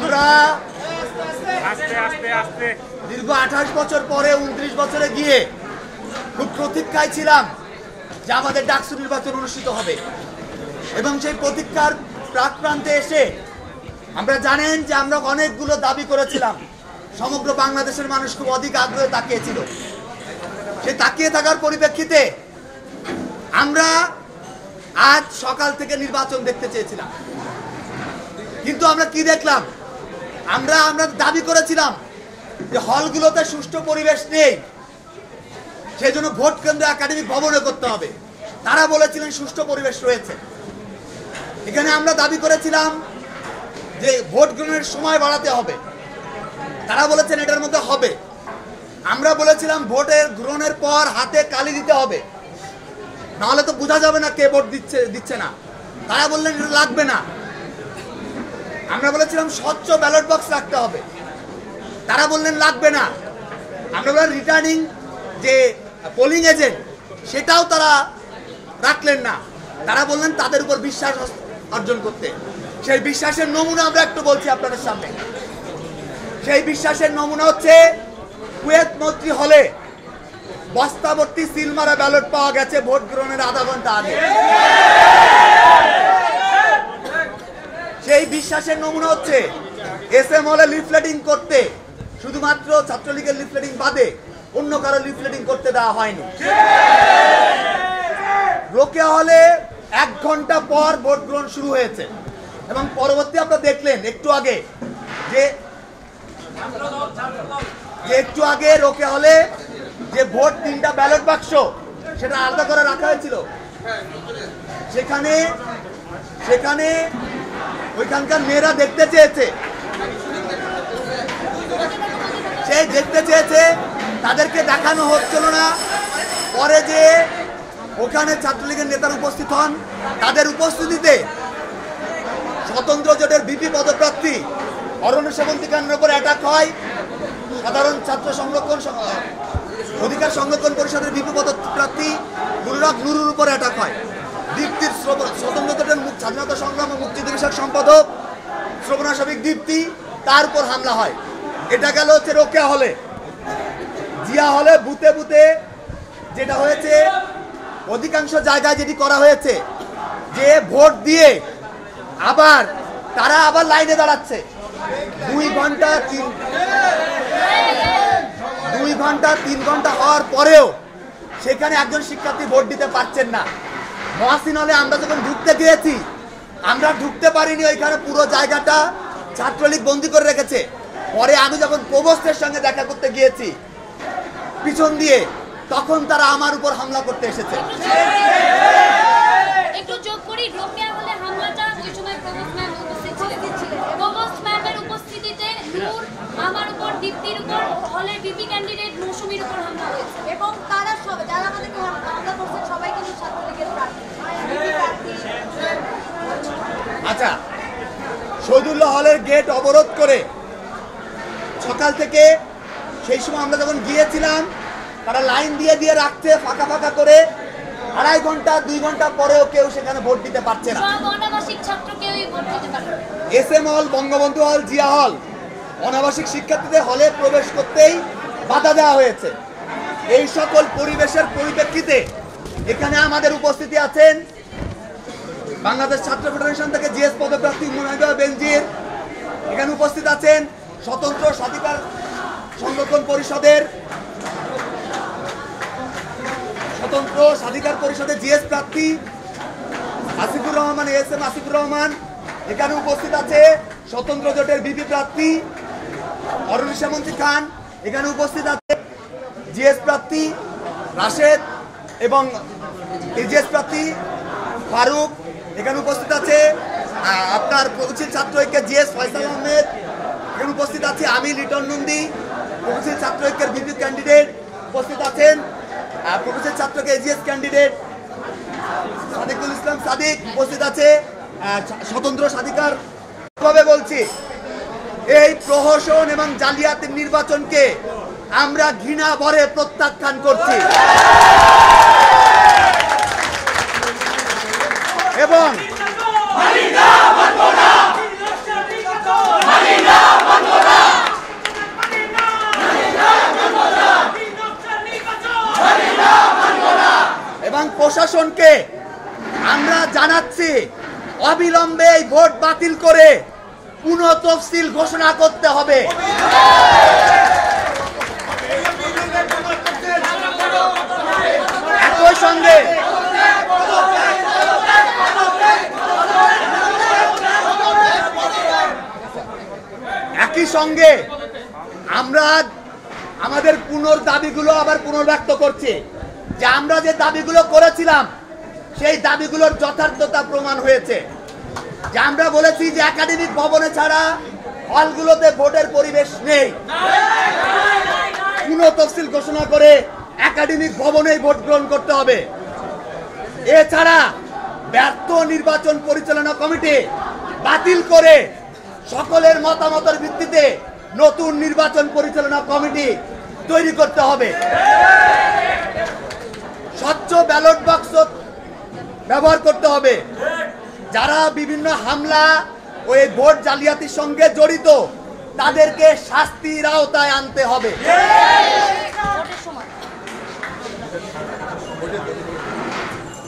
আমরা আস্তে আস্তে আস্তে। দীর্ঘ আঠাশ বছর পরে উনত্রিশ বছরে গিয়ে খুব প্রতীক্ষায় ছিলাম যে আমাদের ডাকসু নির্বাচন অনুষ্ঠিত হবে। এবং সেই প্রতীক্ষার প্রাক প্রান্তে এসে আমরা জানেন যে আমরা অনেকগুলো দাবি করেছিলাম। সমগ্র বাংলাদেশের মানুষ খুব অধিক আগ্রহে তাকিয়েছিল। সে তাকিয়ে থাকার পরিপ্রেক্ষিতে আমরা আজ সকাল থেকে নির্বাচন দেখতে চেয়েছিলাম। কিন্তু আমরা কি দেখলাম? আমরা আমরা দাবি করেছিলাম যে হলগুলোতে সুষ্ঠু পরিবেশ নেই। সেই জন্য ভোট কেন্দ্র একাডেমিক ভবনে করতে হবে। তারা বলেছিলেন সুষ্ঠু পরিবেশ রয়েছে। এখানে আমরা দাবি করেছিলাম যে ভোট গ্রহণের সময় বাড়াতে হবে। তারা বলেছেন এটার মধ্যে হবে। আমরা বলেছিলাম ভোটের গ্রহণের পর হাতে কালি দিতে হবে। নাহলে তো বোঝা যাবে না কে ভোট দিচ্ছে দিচ্ছে না। তারা বললেন এটা লাগবে না। আমরা বলেছিলাম স্বচ্ছ ব্যালট বক্স রাখতে হবে। তারা বললেন, লাগবে না। আমরা বললাম, রিটার্নিং যে পোলিং এজেন্ট সেটাও তারা রাখলেন না। তারা বললেন, তাদের উপর বিশ্বাস অর্জন করতে। সেই বিশ্বাসের নমুনা আমরা একটু বলছি আপনাদের সামনে। সেই বিশ্বাসের নমুনা হচ্ছে, কুয়েত মন্ত্রী হলে বস্তাবর্তী সিলমারা ব্যালট পাওয়া গেছে ভোট গ্রহণের আধা ঘণ্টা আগে। সেই বিশ্বাসের নমুনা হচ্ছে এস এম হলে লিফলেটিং করতে। শুধুমাত্র ছাত্রলীগের লিফলেটিং বাদে অন্য কারও লিফলেটিং করতে দেওয়া হয়নি। রোকেয়া হলে এক ঘণ্টা পর ভোট গ্রহণ শুরু হয়েছে। এবং পরবর্তী আপনারা দেখলেন একটু আগে যে একটু আগে রোকে হলে যে ভোট তিনটা ব্যালট বাক্স, সেটা আলাদা করে রাখা হয়েছিল। সেখানে সেখানে ওইখানকার মেয়েরা দেখতে চেয়েছে। সে দেখতে চেয়েছে, তাদেরকে দেখানো হচ্ছিল না। পরে যে ওখানে ছাত্রলীগের নেতার উপস্থিত হন, তাদের উপস্থিতিতে স্বতন্ত্র জোটের বিপি পদপ্রার্থী অরণ্য সেবন্তী কেন্দ্রের উপর অ্যাটাক হয়। সাধারণ ছাত্র সংরক্ষণ অধিকার সংরক্ষণ পরিষদের বিপি পদপ্রার্থী নুরুরাক নুরুর উপর অ্যাটাক হয়। দীপ্তির শ্রব- স্বতন্ত্র জোটের মুখ স্বাধীনতা সংগ্রাম ও মুক্তিযুদ্ধ বিষয়ক সম্পাদক শ্রবণা সবিক দীপ্তি তার উপর হামলা হয়। এটা গেল হচ্ছে রোকেয়া হলে। জিয়া হলে বুতে বুতে যেটা হয়েছে, অধিকাংশ জায়গায় যেটি করা হয়েছে, যে ভোট দিয়ে আবার তারা আবার লাইনে দাঁড়াচ্ছে। দুই ঘণ্টা তিন দুই ঘণ্টা তিন ঘণ্টা হওয়ার পরেও সেখানে একজন শিক্ষার্থী ভোট দিতে পারছেন না। মহাসিন হলে আমরা যখন ঢুকতে গিয়েছি আমরা ঢুকতে পারিনি ওইখানে পুরো জায়গাটা ছাত্রলীগ বন্দি করে রেখেছে। পরে আমি যখন প্রবোস্টের সঙ্গে দেখা করতে গিয়েছি পিছন দিয়ে তখন তারা আমার উপর হামলা করতে এসেছে। একটু যোগ করি রোকেয়া হলে হামলাটা ওই সময় প্রবোস ম্যাম উপস্থিত ছিলেন। প্রবোস ম্যামের উপস্থিতিতে নূর আমার উপর দীপ্তির উপর হলের বিপি ক্যান্ডিডেট মৌসুমীর উপর হামলা হয়েছে। এবং তারা সব যারা আমাদেরকে হামলা করছেন সবাই কিন্তু ছাত্রলীগের প্রার্থী বিপি প্রার্থী আচ্ছা শহীদুল্লাহ হলের গেট অবরোধ করে সকাল থেকে সেই সময় আমরা যখন গিয়েছিলাম তারা লাইন দিয়ে দিয়ে রাখছে ফাঁকা ফাঁকা করে আড়াই ঘণ্টা দুই ঘণ্টা পরেও কেউ সেখানে ভোট দিতে পারছে না। এস এম হল বঙ্গবন্ধু হল জিয়া হল অনাবাসিক শিক্ষার্থীদের হলে প্রবেশ করতেই বাধা দেওয়া হয়েছে এই সকল পরিবেশের পরিপ্রেক্ষিতে এখানে আমাদের উপস্থিতি আছেন বাংলাদেশ ছাত্র ফেডারেশন থেকে জিএস পদপ্রার্থী মুনাইদা বেনজির এখানে উপস্থিত আছেন স্বতন্ত্র স্বাধিকার সংরক্ষণ পরিষদের স্বতন্ত্র স্বাধিকার পরিষদের জিএস প্রার্থী আসিফুর রহমান এস এম আসিফুর রহমান। এখানে উপস্থিত আছে স্বতন্ত্র জোটের বিপি প্রার্থী অরুণ শ্যামন্তী খান। এখানে উপস্থিত আছে জিএস প্রার্থী রাশেদ এবং জিএস প্রার্থী ফারুক এখানে উপস্থিত আছে আপনার প্রগতিশীল ছাত্র ঐক্যের জিএস ফয়সাল আহমেদ। এখানে উপস্থিত আছে আমি লিটন নন্দী প্রগতিশীল ছাত্র ঐক্যের বিপি ক্যান্ডিডেট উপস্থিত আছেন প্রগতিশীল ছাত্রকে এজিএস ক্যান্ডিডেট সাদিকুল ইসলাম সাদিক উপস্থিত আছে স্বতন্ত্র সাধিকার। ভাবে বলছি? এই প্রহসন এবং জালিয়াতির নির্বাচনকে আমরা ঘৃণা ভরে প্রত্যাখ্যান করছি। এবং এবং প্রশাসনকে আমরা জানাচ্ছি, অবিলম্বে এই ভোট বাতিল করে পুনঃ তফসিল ঘোষণা করতে হবে। একই সঙ্গে সঙ্গে আমরা আমাদের পুনর দাবিগুলো আবার পুনর্ব্যক্ত করছি। যে আমরা যে দাবিগুলো করেছিলাম, সেই দাবিগুলোর যথার্থতা প্রমাণ হয়েছে। যে আমরা বলেছি যে একাডেমিক ভবনে ছাড়া হলগুলোতে ভোটের পরিবেশ নেই। পুনঃ তফসিল ঘোষণা করে একাডেমিক ভবনেই ভোট গ্রহণ করতে হবে। এছাড়া ব্যর্থ নির্বাচন পরিচালনা কমিটি বাতিল করে সকলের মতামতের ভিত্তিতে নতুন নির্বাচন পরিচালনা কমিটি তৈরি করতে হবে। স্বচ্ছ ব্যালট বাক্স ব্যবহার করতে হবে। যারা বিভিন্ন হামলা ও এই ভোট জালিয়াতির সঙ্গে জড়িত, তাদেরকে শাস্তির আওতায় আনতে হবে।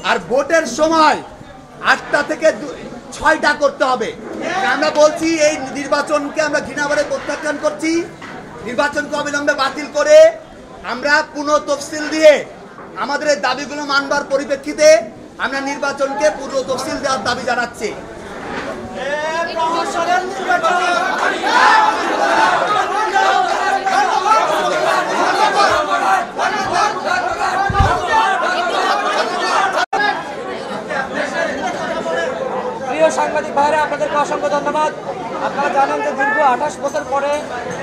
আর ভোটের সময় আটটা থেকে ছয়টা করতে হবে। আমরা বলছি, এই নির্বাচনকে আমরা ঘৃণাভাবে প্রত্যাখ্যান করছি। নির্বাচনকে অবিলম্বে বাতিল করে আমরা পুনঃ তফসিল দিয়ে আমাদের দাবিগুলো মানবার পরিপ্রেক্ষিতে আমরা নির্বাচনকে পূর্ণ তফসিল দেওয়ার দাবি জানাচ্ছি। প্রিয় সাংবাদিক ভাইরা, আপনাদেরকে অসংখ্য ধন্যবাদ। আপনারা জানেন যে দীর্ঘ আঠাশ বছর পরে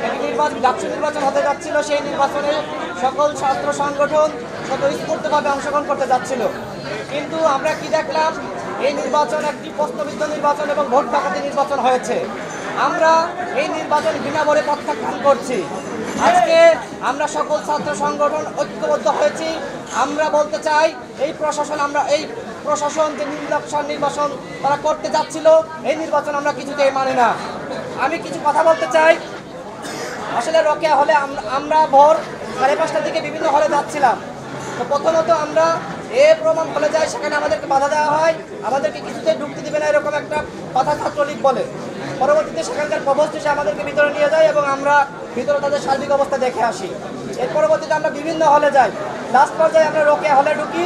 একটি নির্বাচন, ডাকসু নির্বাচন হতে যাচ্ছিল। সেই নির্বাচনে সকল ছাত্র সংগঠন স্বতঃস্ফূর্তভাবে অংশগ্রহণ করতে যাচ্ছিল। কিন্তু আমরা কি দেখলাম? এই নির্বাচন একটি প্রস্তাবিত নির্বাচন এবং ভোট ডাকাতি নির্বাচন হয়েছে। আমরা এই নির্বাচন বিনা বলে প্রত্যাখ্যান করছি। আজকে আমরা সকল ছাত্র সংগঠন ঐক্যবদ্ধ হয়েছি। আমরা বলতে চাই, এই প্রশাসন আমরা, এই প্রশাসন যে নির্বাচন নির্বাচন তারা করতে যাচ্ছিল, এই নির্বাচন আমরা কিছুতেই মানি না। আমি কিছু কথা বলতে চাই। আসলে রকেয়া হলে আমরা ভোর সাড়ে পাঁচটার দিকে বিভিন্ন হলে যাচ্ছিলাম। তো প্রথমত আমরা এ প্রমাণ হলে যায়, সেখানে আমাদেরকে বাধা দেওয়া হয়। আমাদেরকে কিছুতে ঢুকতে দিবে না, এরকম একটা কথা ছাত্রলীগ বলে। পরবর্তীতে সেখানকার প্রবোস্ট এসে আমাদেরকে ভিতরে নিয়ে যায় এবং আমরা ভিতরে তাদের সার্বিক অবস্থা দেখে আসি। এর পরবর্তীতে আমরা বিভিন্ন হলে যাই। লাস্ট পর্যায়ে আমরা রকেয়া হলে ঢুকি।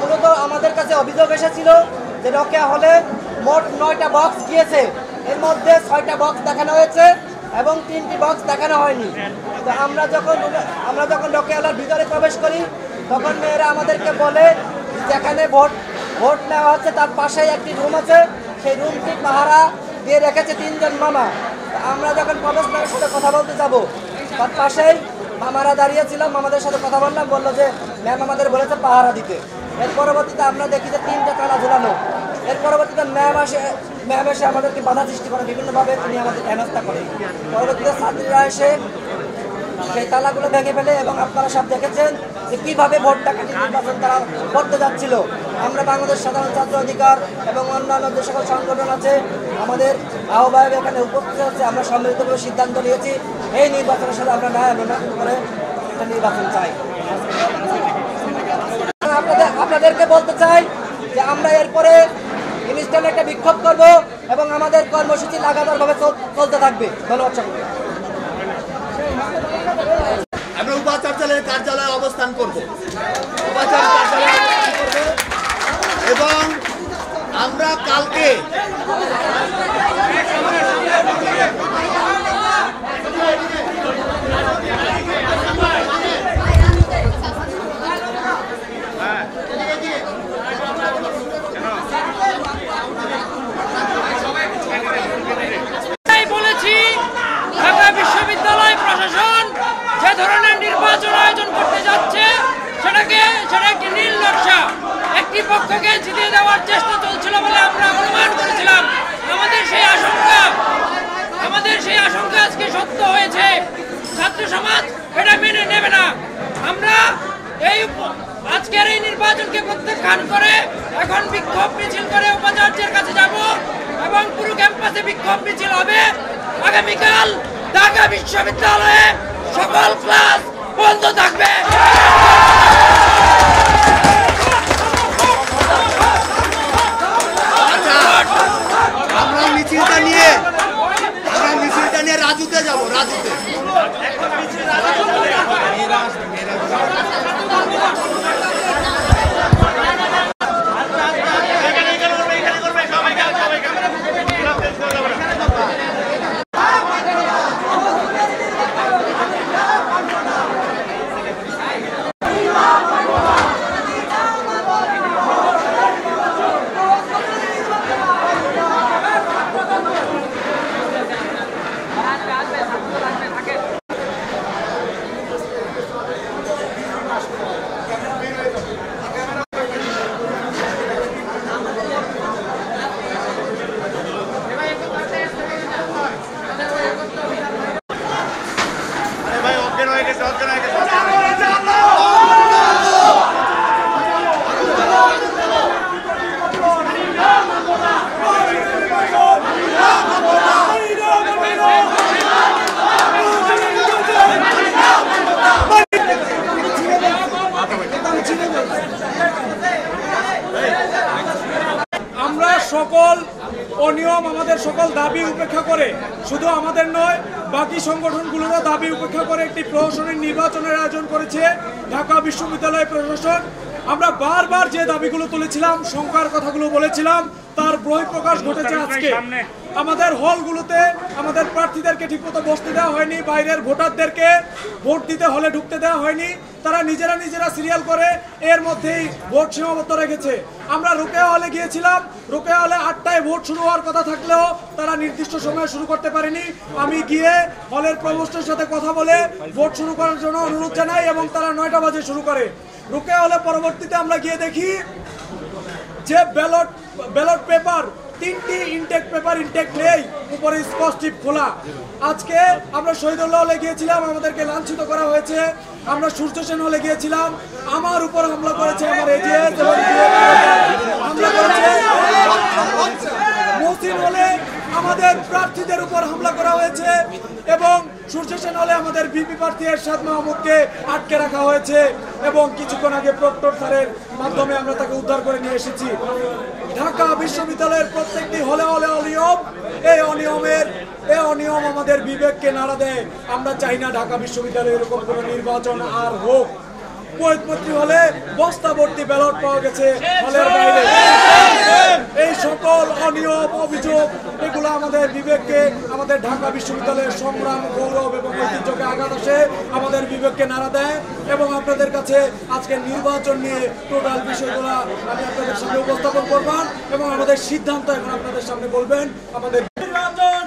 মূলত আমাদের কাছে অভিযোগ এসেছিল যে রকেয়া হলে মোট নয়টা বক্স গিয়েছে। এর মধ্যে ছয়টা বক্স দেখানো হয়েছে এবং তিনটি বক্স দেখানো হয়নি। তো আমরা যখন আমরা যখন রকেয়ালার ভিতরে প্রবেশ করি তখন মেয়েরা আমাদেরকে বলে যেখানে ভোট ভোট নেওয়া হচ্ছে তার পাশেই একটি রুম আছে। সেই রুমটি পাহারা দিয়ে রেখেছে তিনজন মামা। আমরা যখন প্রবেশ করার সাথে কথা বলতে যাব, তার পাশেই মামারা দাঁড়িয়েছিলাম মামাদের সাথে কথা বললাম, বলল যে, ম্যাম আমাদের বলেছে পাহারা দিতে। এর পরবর্তীতে আমরা দেখি যে তিনটা তালা ঝুলানো। এর পরবর্তীতে ম্যাম আসে, ম্যাম এসে আমাদেরকে বাধা সৃষ্টি করে। বিভিন্নভাবে তিনি আমাদের হেনস্থা করে পরবর্তীতে ছাত্রীরা এসে সেই তালাগুলো ভেঙে ফেলে এবং আপনারা সব দেখেছেন যে কীভাবে ভোট ডাকাতি নির্বাচন তারা করতে যাচ্ছিল। আমরা বাংলাদেশ সাধারণ ছাত্র অধিকার এবং অন্যান্য যে সকল সংগঠন আছে, আমাদের আহ্বায়ক এখানে উপস্থিত হচ্ছে, আমরা সম্মিলিতভাবে সিদ্ধান্ত নিয়েছি, এই নির্বাচনের সাথে আমরা ন্যায় অনুমান করে একটা নির্বাচন চাই। আপনাদের, আপনাদেরকে বলতে চাই যে আমরা এরপরে ইনস্ট্যান্ট একটা বিক্ষোভ করব এবং আমাদের কর্মসূচি লাগাতারভাবে চল- চলতে থাকবে। ধন্যবাদ সকলকে আমরা উপাচার্যালয়ের কার্যালয়ে অবস্থান করব। উপাচার্য কার্যালয়ে অবস্থান করব। এবং আমরা কালকে গান করে এখন বিক্ষোভ মিছিল করে উপাচার্যের কাছে যাব এবং পুরো ক্যাম্পাসে বিক্ষোভ মিছিল হবে। আগামীকাল ঢাকা বিশ্ববিদ্যালয়ে সকল ক্লাস বন্ধ থাকবে। মিছিলটা নিয়ে মিছিলটা নিয়ে রাজুতে যাব রাজুতে। সকল দাবি উপেক্ষা করে। শুধু আমাদের নয় বাকি সংগঠনগুলোরও দাবি উপেক্ষা করে একটি প্রশাসনিক নির্বাচনের আয়োজন করেছে ঢাকা বিশ্ববিদ্যালয় প্রশাসন। আমরা বারবার যে দাবিগুলো তুলেছিলাম সংখ্যার কথাগুলো বলেছিলাম তার বহিঃপ্রকাশ ঘটেছে আজকে। আমাদের হলগুলোতে আমাদের প্রার্থীদেরকে ঠিকমতো বসতে দেওয়া হয়নি, বাইরের ভোটারদেরকে ভোট দিতে হলে ঢুকতে দেওয়া হয়নি, তারা নিজেরা নিজেরা সিরিয়াল করে এর মধ্যেই ভোট সীমাবদ্ধ রেখেছে। আমরা রোকেয়া হলে গিয়েছিলাম, রোকেয়া হলে আটটায় ভোট শুরু হওয়ার কথা থাকলেও তারা নির্দিষ্ট সময়ে শুরু করতে পারেনি। আমি গিয়ে হলের প্রভোস্টের সাথে কথা বলে ভোট শুরু করার জন্য অনুরোধ জানাই এবং তারা নয়টা বাজে শুরু করে। রোকেয়া হলে পরবর্তীতে আমরা গিয়ে দেখি যে ব্যালট ব্যালট পেপার তিনটি ইনটেক পেপার ইনটেক নেই উপরে স্কচটিপ খোলা। আজকে আমরা শহীদুল্লাহ হলে গিয়েছিলাম আমাদেরকে লাঞ্ছিত করা হয়েছে। আমরা সূর্য সেন হলে গিয়েছিলাম আমার উপর হামলা করেছে আমার এজিএস হামলা করেছে। মহসিন হলে আমাদের প্রার্থীদের উপর হামলা করা হয়েছে এবং সূর্য সেন হলে আমাদের বিপি প্রার্থী এরশাদ মাহমুদকে আটকে রাখা হয়েছে এবং কিছুক্ষণ আগে প্রক্টর স্যারের মাধ্যমে আমরা তাকে উদ্ধার করে নিয়ে এসেছি। ঢাকা বিশ্ববিদ্যালয়ের প্রত্যেকটি হলে হলে অনিয়ম, এই অনিয়মের, এই অনিয়ম আমাদের বিবেককে নাড়া দেয়। আমরা চাই না ঢাকা বিশ্ববিদ্যালয়ে এরকম কোনো নির্বাচন আর হোক। মৈত্রী হলে বস্তা ভর্তি ব্যালট পাওয়া গেছে হলের বাইরে। এই সকল অনিয়ম অভিযোগ এগুলো আমাদের বিবেককে আমাদের ঢাকা বিশ্ববিদ্যালয়ের সংগ্রাম গৌরব এবং ঐতিহ্যকে আঘাত আসে আমাদের বিবেককে নাড়া দেয় এবং আপনাদের কাছে আজকে নির্বাচন নিয়ে টোটাল বিষয়গুলো আমি আপনাদের সামনে উপস্থাপন করবেন এবং আমাদের সিদ্ধান্ত এখন আপনাদের সামনে বলবেন। আমাদের নির্বাচন!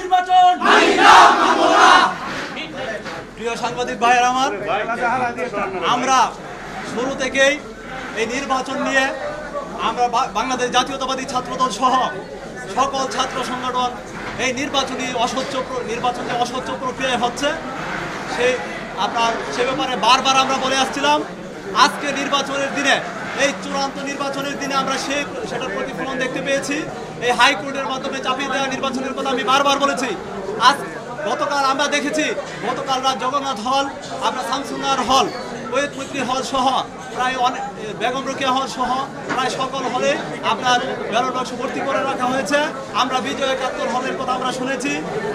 নির্বাচন! প্রিয় সাংবাদিক ভাইয়ের আমার, আমরা শুরু থেকেই এই নির্বাচন নিয়ে আমরা বাংলাদেশ জাতীয়তাবাদী ছাত্রদল সহ সকল ছাত্র সংগঠন এই নির্বাচনী অস্বচ্ছ নির্বাচনী অস্বচ্ছ প্রক্রিয়ায় হচ্ছে। সেই আপনার সে ব্যাপারে বারবার আমরা বলে আসছিলাম, আজকে নির্বাচনের দিনে, এই চূড়ান্ত নির্বাচনের দিনে আমরা সে সেটার প্রতিফলন দেখতে পেয়েছি। এই হাইকোর্টের মাধ্যমে চাপিয়ে দেওয়া নির্বাচনের কথা আমি বারবার বলেছি। আজ গতকাল আমরা দেখেছি, গতকাল রাত জগন্নাথ হল, আমরা শামসুনার হল, ওয়েদ মৈত্রী হল সহ, প্রায় অনেক বেগম রোকেয়া হল সহ, প্রায় সকল হলে আপনার ব্যালট বাক্স ভর্তি করে রাখা হয়েছে। আমরা বিজয় একাত্তর হলের কথা আমরা শুনেছি।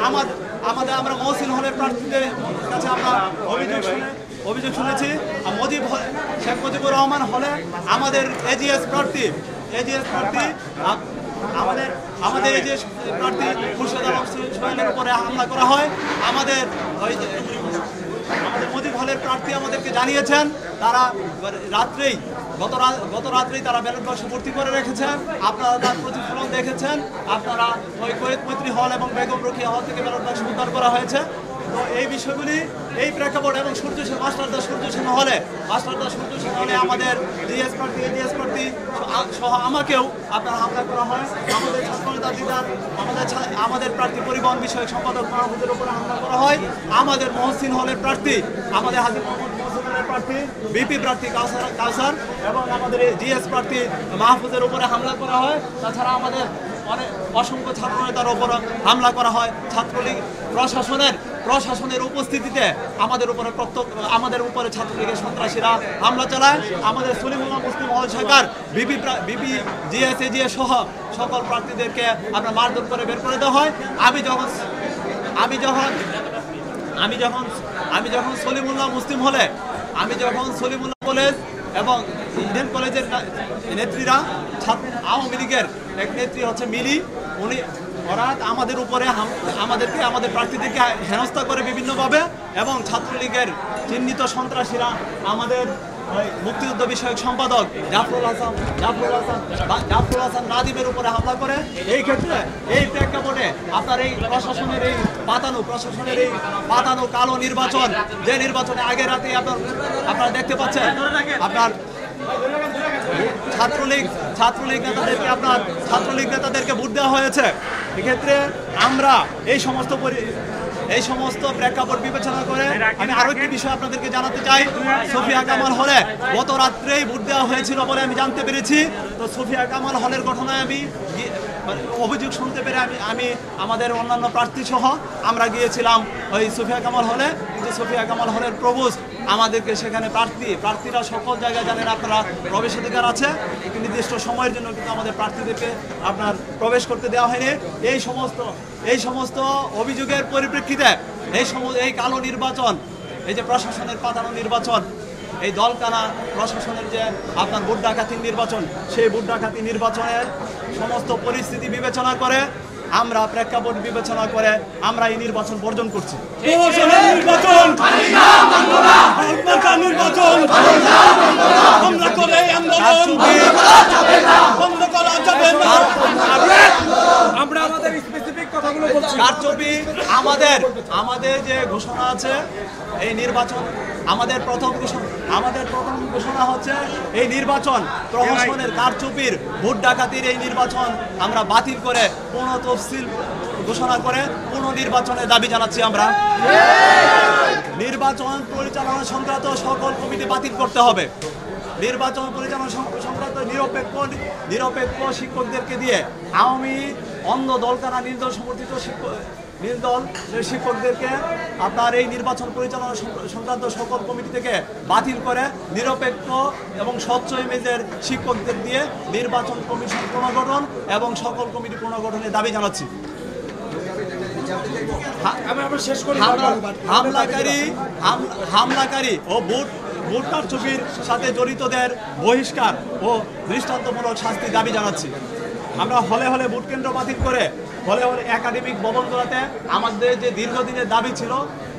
আমার আমাদের আমরা মহসিন হলের প্রার্থীদের কাছে আমরা অভিযোগ শুনে, অভিযোগ শুনেছি। মুজিব শেখ মুজিবুর রহমান হলে আমাদের এজিএস প্রার্থী এজিএস প্রার্থী আমাদের আমাদের এই যে প্রার্থী খুরশেদ আলম সোহেলের উপরে হামলা করা হয়, আমাদের আমাদের মুজিব হলের প্রার্থী আমাদেরকে জানিয়েছেন, তারা রাত্রেই, গত গত রাত্রেই তারা ব্যালট বাক্স ভর্তি করে রেখেছেন আপনারা তার প্রতিফলন দেখেছেন। আপনারা ওই কোয়েত মৈত্রী হল এবং বেগম রক্ষিয়া হল থেকে ব্যালট বাক্স উদ্ধার করা হয়েছে। তো এই বিষয়গুলি, এই প্রেক্ষাপট এবং সূর্য সেন, মাস্টারদা সূর্য সেন হলে, মাস্টারদা সূর্য সেন হলে আমাদের ডিএস প্রার্থী, এডিএস প্রার্থী সহ- আমাকেও আপনার হামলা করা হয়। আমাদের ছাত্রনেতা দিদার, আমাদের আমাদের প্রার্থী পরিবহন বিষয়ক সম্পাদক মাহমুদের উপরে হামলা করা হয়। আমাদের মহসিন হলের প্রার্থী, আমাদের হাজির মোহাম্মদ প্রার্থী, বিপি প্রার্থী কাউসার কাউসার এবং আমাদের জিএস প্রার্থী মাহফুজের উপরে হামলা করা হয়। তাছাড়া আমাদের অনেক অসংখ্য ছাত্র নেতার ওপর হামলা করা হয়। ছাত্রলীগ প্রশাসনের প্রশাসনের উপস্থিতিতে আমাদের উপরে প্রত্যক্ষ আমাদের উপরে ছাত্রলীগের সন্ত্রাসীরা হামলা চালায়। আমাদের সলিমুল্লাহ মুসলিম হল সরকার বিপি প্রা- বিপি জিএস, এজিএস সহ সকল প্রার্থীদেরকে আপনার মারধর করে বের করে দেওয়া হয়। আমি যখন আমি যখন আমি যখন আমি যখন সলিমুল্লাহ মুসলিম হলে আমি যখন সলিমুল্লাহ কলেজ এবং ইন্ডিয়ান কলেজের নেত্রীরা ছাত্র আওয়ামী লীগের এক নেত্রী হচ্ছে মিলি, উনি ওরা আমাদের উপরে আমাদেরকে, আমাদের প্রার্থীদেরকে হেনস্থা করে বিভিন্নভাবে এবং ছাত্রলীগের চিহ্নিত সন্ত্রাসীরা আমাদের মুক্তিযুদ্ধ বিষয়ক সম্পাদক জাফরুল হাসান জাফরুল হাসান জাফরুল হাসান নাদিমের উপরে হামলা করে। এই ক্ষেত্রে এই প্রেক্ষাপটে আপনার এই প্রশাসনের এই পাতানো, প্রশাসনের এই পাতানো কালো নির্বাচন, যে নির্বাচনে আগে রাতে আপনার আপনারা দেখতে পাচ্ছেন, আপনার ছাত্রলীগ ছাত্রলীগ নেতাদেরকে আপনার, ছাত্রলীগ নেতাদেরকে ভোট দেওয়া হয়েছে। এক্ষেত্রে আমরা এই সমস্ত এই সমস্ত প্রেক্ষাপট বিবেচনা করে আমি আরও একটি বিষয় আপনাদেরকে জানাতে চাই। সোফিয়া কামাল হলে গত রাত্রেই ভোট দেওয়া হয়েছিল বলে আমি জানতে পেরেছি। তো সোফিয়া কামাল হলের ঘটনায় আমি অভিযোগ শুনতে পেরে আমি আমি, আমাদের অন্যান্য প্রার্থী সহ আমরা গিয়েছিলাম ওই সুফিয়া কামাল হলে। কিন্তু সুফিয়া কামাল হলের প্রভুজ আমাদেরকে সেখানে প্রার্থী, প্রার্থীরা সকল জায়গায় জানেন আপনারা প্রবেশ অধিকার আছে। একটি নির্দিষ্ট সময়ের জন্য কিন্তু আমাদের প্রার্থীদেরকে আপনার প্রবেশ করতে দেওয়া হয়নি। এই সমস্ত এই সমস্ত অভিযোগের পরিপ্রেক্ষিতে এই সম এই কালো নির্বাচন, এই যে প্রশাসনের পাতানো নির্বাচন এই দলকানা প্রশাসনের যে আপনার ভোট ডাকাতির নির্বাচন সেই ভোট ডাকাতি নির্বাচনের সমস্ত পরিস্থিতি বিবেচনা করে আমরা প্রেক্ষাপট বিবেচনা করে আমরা এই নির্বাচন বর্জন করছি। নির্বাচন! আমরা করে এই আন্দোলন বন্ধ করা যাবে না। আমরা আমাদের স্পেসিফিক কথাগুলো বলছি। কারচুপি আমাদের আমাদের যে ঘোষণা আছে এই নির্বাচন আমাদের প্রথম আমাদের প্রথম ঘোষণা হচ্ছে এই নির্বাচন প্রহসনের কারচুপির, ভোট ডাকাতির এই নির্বাচন আমরা বাতিল করে পুনঃ তফসিল ঘোষণা করে পুনর্নির্বাচনের দাবি জানাচ্ছি আমরা। নির্বাচন পরিচালনা সংক্রান্ত সকল কমিটি বাতিল করতে হবে। নির্বাচন পরিচালনা সংক্রান্ত নিরপেক্ষ নিরপেক্ষ শিক্ষকদেরকে দিয়ে আওয়ামী অন্ধ দলকানা নির্দল সমর্থিত শিক্ষক নির্দল শিক্ষকদেরকে আপনার এই নির্বাচন পরিচালনা সংক্রান্ত সকল কমিটি থেকে বাতিল করে নিরপেক্ষ এবং স্বচ্ছ ইমেজের শিক্ষকদের দিয়ে নির্বাচন কমিশন পুনর্গঠন এবং সকল কমিটি পুনর্গঠনের দাবি জানাচ্ছি। হামলাকারী হাম- হামলাকারী ও ভোট ভোট কারচুপির সাথে জড়িতদের বহিষ্কার ও দৃষ্টান্তমূলক শাস্তি দাবি জানাচ্ছি। আমরা হলে হলে ভোট কেন্দ্র বাতিল করে হলে হলে একাডেমিক ভবনগুলোতে আমাদের যে দীর্ঘদিনের দাবি ছিল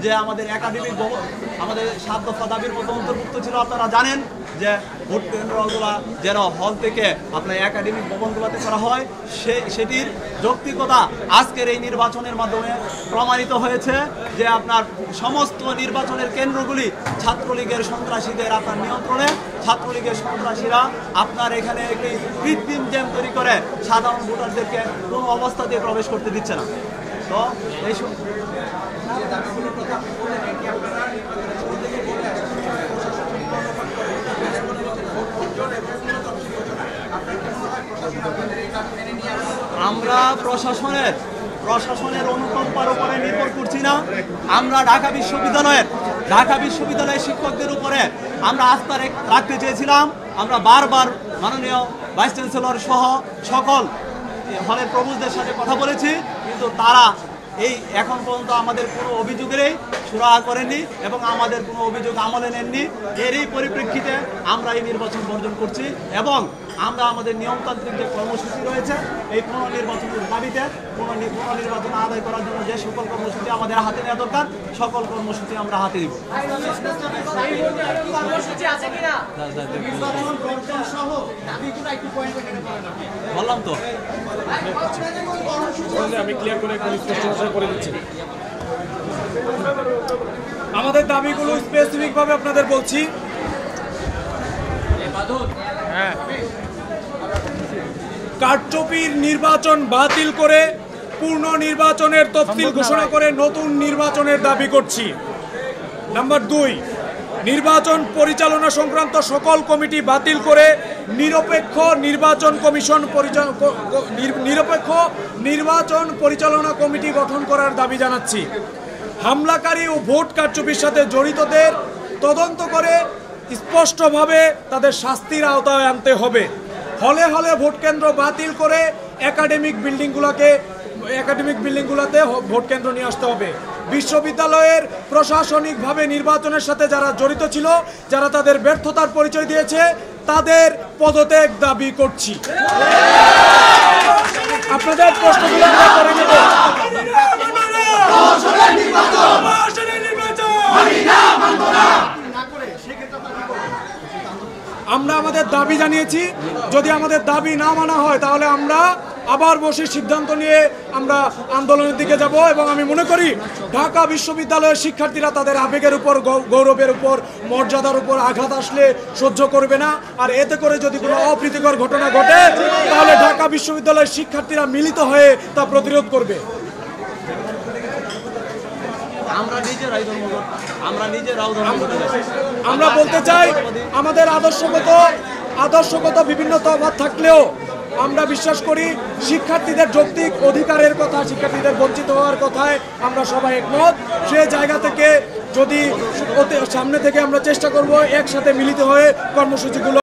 যে আমাদের একাডেমিক ভবন, আমাদের সাত দফা দাবির মতো অন্তর্ভুক্ত ছিল, আপনারা জানেন যে ভোট কেন্দ্রগুলো যেন হল থেকে আপনার একাডেমিক ভবনগুলোতে করা হয়, সে, সেটির যৌক্তিকতা আজকের এই নির্বাচনের মাধ্যমে প্রমাণিত হয়েছে যে আপনার সমস্ত নির্বাচনের কেন্দ্রগুলি ছাত্রলীগের সন্ত্রাসীদের আপনার নিয়ন্ত্রণে, ছাত্রলীগের সন্ত্রাসীরা আপনার এখানে একটি কৃত্রিম জ্যাম তৈরি করে সাধারণ ভোটারদেরকে কোনো অবস্থাতে প্রবেশ করতে দিচ্ছে না। তো এই আমরা প্রশাসনের প্রশাসনের অনুকম্পার উপরে নির্ভর করছি না। আমরা ঢাকা বিশ্ববিদ্যালয়ের ঢাকা বিশ্ববিদ্যালয়ের শিক্ষকদের উপরে আমরা আস্থা রেখ- রাখতে চেয়েছিলাম। আমরা বারবার মাননীয় ভাইস চ্যান্সেলর সহ সকল হলের প্রভুদের সাথে কথা বলেছি কিন্তু তারা এই এখন পর্যন্ত আমাদের কোনো অভিযোগেরই সুরাহা করেননি এবং আমাদের কোনো অভিযোগ আমলে নেননি। এরই পরিপ্রেক্ষিতে আমরা এই নির্বাচন বর্জন করছি এবং আমরা আমাদের নিয়মতান্ত্রিক যে কর্মসূচি রয়েছে এই পুনর্নির্বাচনের দাবিতে পুনর্নি- পুনর্নির্বাচন আদায় করার জন্য যে সকল কর্মসূচি আমাদের হাতে নেওয়া দরকার সকল কর্মসূচি আমরা হাতে দিব বললাম তো। আমি ক্লিয়ার করে একদম স্পষ্ট ভাষায় করে দিচ্ছি। আমাদের দাবিগুলো স্পেসিফিক ভাবে আপনাদের বলছি। কারচুপির নির্বাচন বাতিল করে পূর্ণ নির্বাচনের তফসিল ঘোষণা করে নতুন নির্বাচনের দাবি করছি। নাম্বার দুই নির্বাচন পরিচালনা সংক্রান্ত সকল কমিটি বাতিল করে নিরপেক্ষ নির্বাচন কমিশন নিরপেক্ষ নির্বাচন পরিচালনা কমিটি গঠন করার দাবি জানাচ্ছি। হামলাকারী ও ভোট কারচুপির সাথে জড়িতদের তদন্ত করে স্পষ্টভাবে তাদের শাস্তির আওতায় আনতে হবে। হলে হলে ভোট কেন্দ্র বাতিল করে একাডেমিক বিল্ডিংগুলোকে, একাডেমিক বিল্ডিংগুলোতে ভোট কেন্দ্র নিয়ে আসতে হবে। বিশ্ববিদ্যালয়ের প্রশাসনিকভাবে নির্বাচনের সাথে যারা জড়িত ছিল, যারা তাদের ব্যর্থতার পরিচয় দিয়েছে, তাদের পদত্যাগ দাবি করছি। আপনাদের প্রশ্নগুলো আমরা আমাদের দাবি জানিয়েছি, যদি আমাদের দাবি না মানা হয়, তাহলে আমরা আবার বসে সিদ্ধান্ত নিয়ে আমরা আন্দোলনের দিকে যাব এবং আমি মনে করি ঢাকা বিশ্ববিদ্যালয়ের শিক্ষার্থীরা তাদের আবেগের উপর গৌরবের উপর, মর্যাদার উপর আঘাত আসলে সহ্য করবে না। আর এতে করে যদি কোনো অপ্রীতিকর ঘটনা ঘটে, তাহলে ঢাকা বিশ্ববিদ্যালয়ের শিক্ষার্থীরা মিলিত হয়ে তা প্রতিরোধ করবে। আমরা নিজেরাই ধর্মঘট আমরা নিজেরাও ধর্মঘট আমরা বলতে চাই আমাদের আদর্শগত আদর্শগত বিভিন্ন তফাৎ থাকলেও আমরা বিশ্বাস করি শিক্ষার্থীদের যৌক্তিক অধিকারের কথা শিক্ষার্থীদের বঞ্চিত হওয়ার কথায় আমরা সবাই একমত। সে জায়গা থেকে যদি সামনে থেকে আমরা চেষ্টা করব একসাথে মিলিত হয়ে কর্মসূচিগুলো